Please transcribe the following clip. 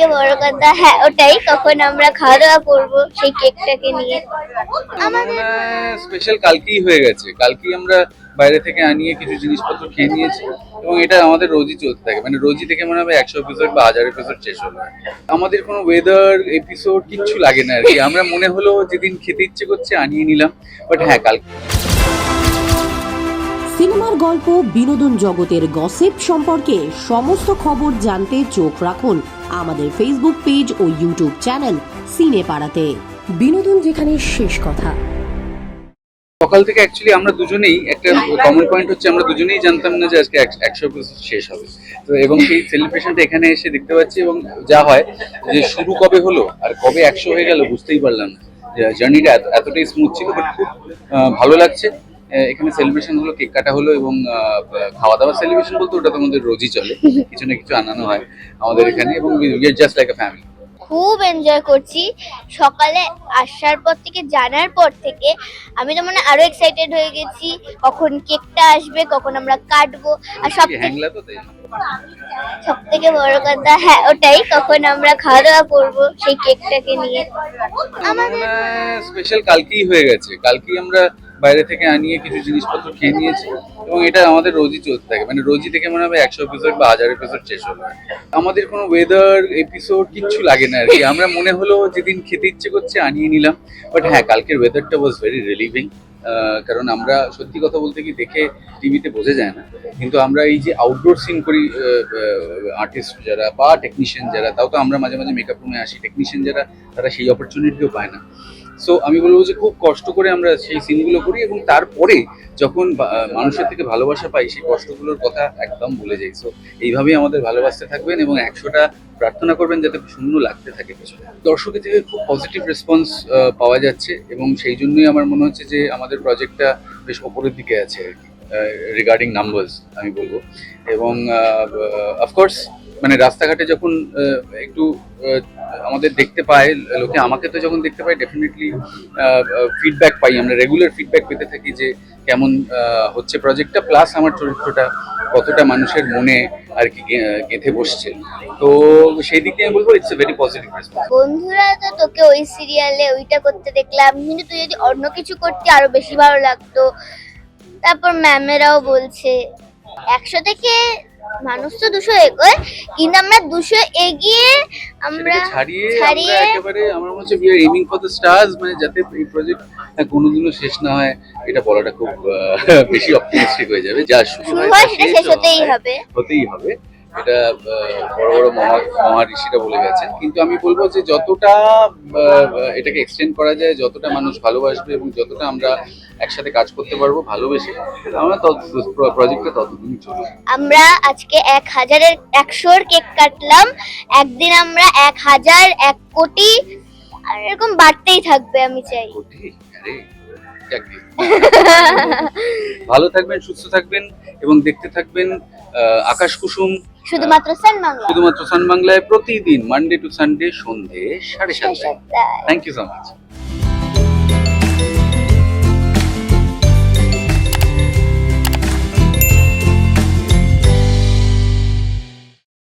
থেকে বড় কথা হ্যাঁ ওটাই কখন আমরা খাওয়া দাওয়া করব সেই কেকটাকে নিয়ে। আমাদের স্পেশাল কালকেই হয়ে গেছে। কালকেই আমরা বাইরে থেকে আনিয়ে কিছু জিনিসপত্র খেয়ে নিয়েছি এবং এটা আমাদের রোজই চলতে থাকে। মানে রোজই থেকে মনে হবে একশো এপিসোড বা হাজার এপিসোড শেষ হলো। আমাদের কোনো ওয়েদার এপিসোড কিচ্ছু লাগে না আর কি। আমরা মনে হলো যেদিন খেতে ইচ্ছে করছে আনিয়ে নিলাম। বাট হ্যাঁ কালকে সিনেমার গল্প বিনোদন জগতের গসিপ সম্পর্কে সমস্ত খবর জানতে চোখ রাখুন আমাদের ফেসবুক পেজ ও ইউটিউব চ্যানেল সিনে পাড়াতে বিনোদন যেখানে শেষ কথা। সকাল থেকে অ্যাকচুয়ালি আমরা দুজনেই একটা কমন পয়েন্ট হচ্ছে আমরা দুজনেই জানতাম না যে আজকে এক- একশো এপিসোড শেষ হবে। তো এবং সেই সেলিব্রেশনটা এখানে এসে দেখতে পাচ্ছি এবং যা হয় যে শুরু কবে হলো আর কবে একশো হয়ে গেল বুঝতেই পারলাম না। জার্নিটা এতটাই স্মুথ ছিল বাট খুব আহ, ভালো লাগছে। এখানে সেলিব্রেশন হলো কেক কাটা হলো এবং খাওয়া দাওয়া সেলিব্রেশন বলতে ওটা তো আমাদের রোজই চলে। কিছু না কিছু আনানো হয় আমাদের এখানে এবং জাস্ট লাইক আ ফ্যামিলি খুব এনজয় করছি। সকালে আসার পর থেকে জানার পর থেকে আমি তো মানে আরও এক্সাইটেড হয়ে গেছি। কখন কেকটা আসবে কখন আমরা কাটবো আর সব সব থেকে বড় কথা হ্যাঁ ওটাই কখন আমরা খাওয়া দাওয়া করব সেই কেকটাকে নিয়ে। আমাদের স্পেশাল কালকেই হয়ে গেছে। কালকেই আমরা বাইরে থেকে আনিয়ে কিছু জিনিসপত্র খেয়ে নিয়েছি এবং এটা আমাদের রোজই চলতে থাকে। মানে রোজই থেকে মনে হবে একশো এপিসোড বা হাজার এপিসোড শেষ হলো। আমাদের কোনো ওয়েদার এপিসোড কিচ্ছু লাগে না আর কি আমরা মনে হলো যেদিন খেতে ইচ্ছে করছে আনিয়ে নিলাম। বাট হ্যাঁ কালকের ওয়েদারটা ওয়াজ ভেরি রিলিভিং কারণ আমরা সত্যি কথা বলতে কি দেখে টিভিতে বোঝা যায় না। কিন্তু আমরা এই যে আউটডোর সিন করি আর্টিস্ট যারা বা টেকনিশিয়ান যারা, তাও তো আমরা মাঝে মাঝে মেকআপ রুমে আসি। টেকনিশিয়ান যারা, তারা সেই অপরচুনিটিও পায় না। সো আমি বলব যে খুব কষ্ট করে আমরা সেই সিনগুলো করি এবং তারপরে যখন মানুষের থেকে ভালোবাসা পাই, সেই কষ্টগুলোর কথা একদম ভুলে যাই। সো এইভাবেই আমাদের ভালোবাসতে থাকবেন এবং একশোটা প্রার্থনা করবেন যাতে শূন্য লাগতে থাকে পেছনে। দর্শকের থেকে খুব পজিটিভ রেসপন্স পাওয়া যাচ্ছে এবং সেই জন্যই আমার মনে হচ্ছে যে আমাদের প্রজেক্টটা বেশ ওপরের দিকে আছে রিগার্ডিং নাম্বারস আমি বলব। এবং অফকোর্স মানে রাস্তাঘাটে যখন একটু আমাদের দেখতে পায় লোকে, আমাকে তো যখন দেখতে পায় ডেফিনেটলি ফিডব্যাক পাই। আমরা রেগুলার ফিডব্যাক পেতে থাকি যে কেমন হচ্ছে প্রজেক্টটা প্লাস আমার চরিত্রটা কতটা মানুষের মনে আর কি গেঁথে বসছে। তো সেই দিক আমি বলব ইটস এ ভেরি পজিটিভ বন্ধুরা, তো তোকে ওই সিরিয়ালে ওইটা করতে দেখলাম। কিন্তু তুই যদি অন্য কিছু করতে, আরও বেশি ভালো লাগতো। তারপর ম্যামেরাও বলছে, একশো থেকে মানুষ তো দুশো এগোয় কিন্তু আমরা দুশো এগিয়ে আমরা ছাড়িয়ে ছাড়িয়ে একেবারে আমার মনে হচ্ছে we are aiming for the stars মানে যাতে এই প্রজেক্ট কোনোদিনও শেষ না হয় এটা বলাটা খুব বেশি অপটিমিস্টিক হয়ে যাবে। যা শুরু হয় সেটা শেষ হতেই হবে। হতেই হবে। এটা বড় বড় মহা মহারিষিরা বলে গেছেন। কিন্তু আমি বলব যে যতটা এটাকে এক্সটেন্ড করা যায় যতটা মানুষ ভালোবাসবে এবং যতটা আমরা একসাথে কাজ করতে পারব ভালোবেসে আমরা তত প্রজেক্টটা ততদিনই চলবে আমরা আজকে এক হাজারের একশোর কেক কাটলাম। একদিন আমরা এক হাজার এক কোটি আর এরকম বাড়তেই থাকবে আমি চাই। কোটি? আরে ভালো থাকবেন সুস্থ থাকবেন এবং দেখতে থাকবেন আহ, আকাশ কুসুম। শুধুমাত্র সান বাংলা শুধুমাত্র সান বাংলায় প্রতিদিন মানডে টু সানডে সন্ধে সাড়ে সাতটায়। সাতটায়। Thank you so much